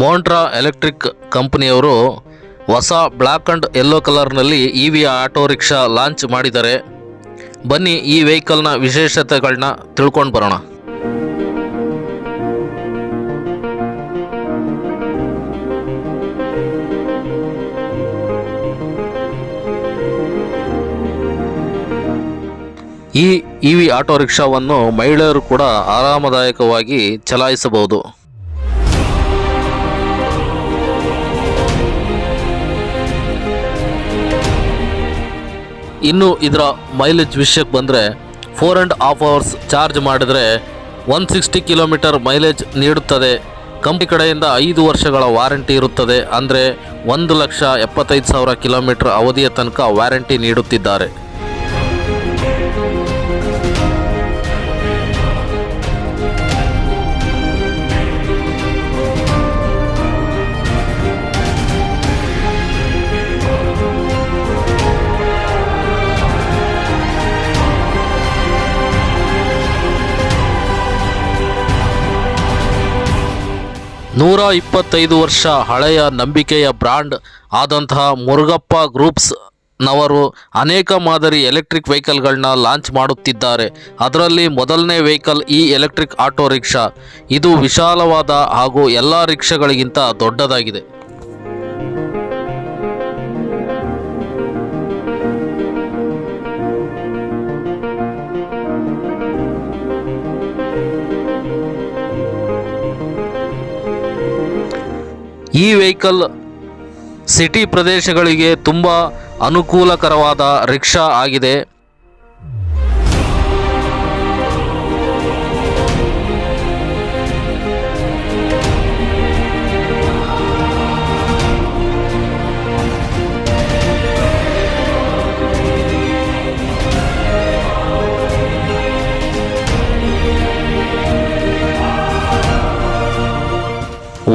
ಮೋಂಟ್ರಾ electric ಕಂಪನಿಯವರು ಹೊಸ black and yellow ಕಲರ್ನಲ್ಲಿ E V auto rickshaw launch ಮಾಡಿದ್ದಾರೆ. ಬನ್ನಿ ಈ ವೆಹಿಕಲ್ನ ವಿಶೇಷತೆಗಳನ್ನ ತಿಳ್ಕೊಂಡು ಬರೋಣ. ಈ ಇ ವಿ ಆಟೋ ರಿಕ್ಷಾವನ್ನು ಮಹಿಳೆಯರು ಕೂಡ ಆರಾಮದಾಯಕವಾಗಿ ಚಲಾಯಿಸಬಹುದು. ಇನ್ನು ಇದರ ಮೈಲೇಜ್ ವಿಷಯಕ್ಕೆ ಬಂದರೆ four and half hours charge ಮಾಡಿದರೆ ಒನ್ ಸಿಕ್ಸ್ಟಿ ಕಿಲೋಮೀಟರ್ ಮೈಲೇಜ್ ನೀಡುತ್ತದೆ. ಕಂಪ್ನಿ ಕಡೆಯಿಂದ ಐದು ವರ್ಷಗಳ ವಾರಂಟಿ ಇರುತ್ತದೆ. ಅಂದರೆ ಒಂದು ಲಕ್ಷ ಎಪ್ಪತ್ತೈದು ಸಾವಿರ ಕಿಲೋಮೀಟರ್ ಅವಧಿಯ ತನಕ ವ್ಯಾರಂಟಿ ನೀಡುತ್ತಿದ್ದಾರೆ. ನೂರ ಇಪ್ಪತ್ತೈದು ವರ್ಷ ಹಳೆಯ ನಂಬಿಕೆಯ ಬ್ರಾಂಡ್ ಆದಂತಹ ಮುರುಗಪ್ಪ ಗ್ರೂಪ್ಸ್ ನವರು ಅನೇಕ ಮಾದರಿ ಎಲೆಕ್ಟ್ರಿಕ್ ವೆಹಿಕಲ್ಗಳನ್ನ ಲಾಂಚ್ ಮಾಡುತ್ತಿದ್ದಾರೆ. ಅದರಲ್ಲಿ ಮೊದಲನೇ ವೆಹಿಕಲ್ ಈ ಎಲೆಕ್ಟ್ರಿಕ್ ಆಟೋ ರಿಕ್ಷಾ. ಇದು ವಿಶಾಲವಾದ ಹಾಗೂ ಎಲ್ಲ ರಿಕ್ಷಾಗಳಿಗಿಂತ ದೊಡ್ಡದಾಗಿದೆ. ಈ ವೆಹಿಕಲ್ ಸಿಟಿ ಪ್ರದೇಶಗಳಿಗೆ ತುಂಬ ಅನುಕೂಲಕರವಾದ ರಿಕ್ಷಾ ಆಗಿದೆ.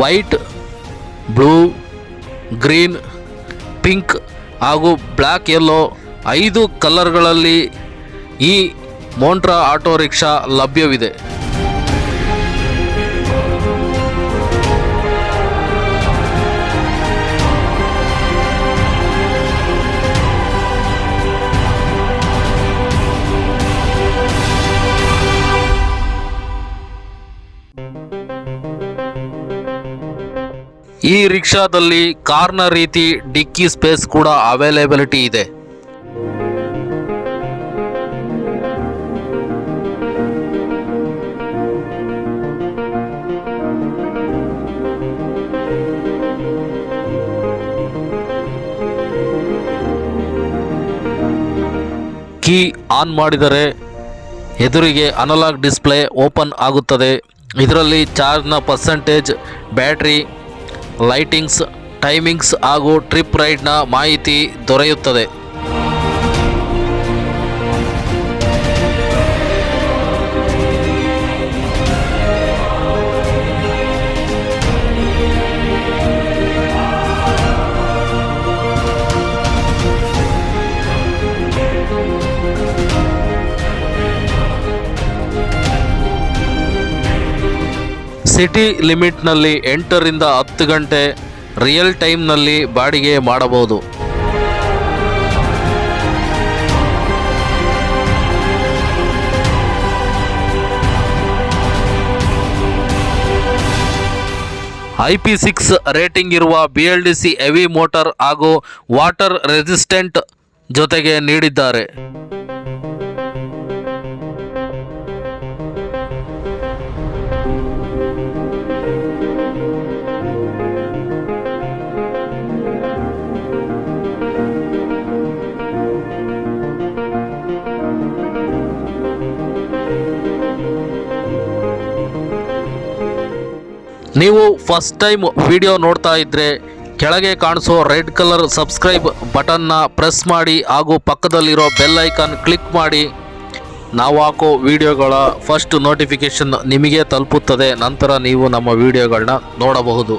ವೈಟ್ ಬ್ಲೂ ಗ್ರೀನ್ ಪಿಂಕ್ ಹಾಗೂ ಬ್ಲ್ಯಾಕ್ ಯೆಲ್ಲೋ ಐದು ಕಲರ್ಗಳಲ್ಲಿ ಈ ಮೋಂಟ್ರಾ ಆಟೋ ರಿಕ್ಷಾ ಲಭ್ಯವಿದೆ. ಈ ರಿಕ್ಷಾದಲ್ಲಿ ಕಾರ್ನ ರೀತಿ ಡಿಕ್ಕಿ ಸ್ಪೇಸ್ ಕೂಡ ಅವೈಲೇಬಿಲಿಟಿ ಇದೆ. ಕೀ ಆನ್ ಮಾಡಿದರೆ ಎದುರಿಗೆ ಅನಲಾಗ್ ಡಿಸ್ಪ್ಲೇ ಓಪನ್ ಆಗುತ್ತದೆ. ಇದರಲ್ಲಿ ಚಾರ್ಜ್ನ ಪರ್ಸೆಂಟೇಜ್ ಬ್ಯಾಟ್ರಿ ಲೈಟಿಂಗ್ಸ್ ಟೈಮಿಂಗ್ಸ್ ಹಾಗೂ ಟ್ರಿಪ್ ರೈಡ್ನ ಮಾಹಿತಿ ದೊರೆಯುತ್ತದೆ. ಸಿಟಿ ಲಿಮಿಟ್ನಲ್ಲಿ ಎಂಟರಿಂದ ಹತ್ತು ಗಂಟೆ ರಿಯಲ್ ಟೈಮ್ನಲ್ಲಿ ಬಾಡಿಗೆ ಮಾಡಬಹುದು. ಐ ಪಿ ಸಿಕ್ಸ್ ರೇಟಿಂಗ್ ಇರುವ B L D C heavy motor ಹಾಗೂ ವಾಟರ್ ರೆಸಿಸ್ಟೆಂಟ್ ಜೊತೆಗೆ ನೀಡಿದ್ದಾರೆ. ನೀವು ಫಸ್ಟ್ ಟೈಮ್ ವಿಡಿಯೋ ನೋಡ್ತಾ ಇದ್ದರೆ ಕೆಳಗೆ ಕಾಣಿಸೋ ರೆಡ್ ಕಲರ್ ಸಬ್ಸ್ಕ್ರೈಬ್ ಬಟನ್ನ ಪ್ರೆಸ್ ಮಾಡಿ ಹಾಗೂ ಪಕ್ಕದಲ್ಲಿರೋ ಬೆಲ್ ಐಕಾನ್ ಕ್ಲಿಕ್ ಮಾಡಿ. ನಾವು ಹಾಕೋ ವಿಡಿಯೋಗಳ ಫಸ್ಟ್ ನೋಟಿಫಿಕೇಷನ್ ನಿಮಗೆ ತಲುಪುತ್ತದೆ. ನಂತರ ನೀವು ನಮ್ಮ ವಿಡಿಯೋಗಳನ್ನ ನೋಡಬಹುದು.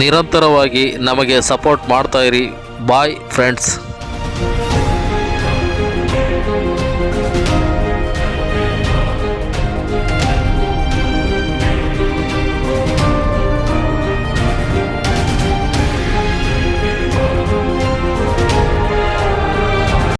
ನಿರಂತರವಾಗಿ ನಮಗೆ ಸಪೋರ್ಟ್ ಮಾಡ್ತಾಯಿರಿ ಬಾಯ್ ಫ್ರೆಂಡ್ಸ್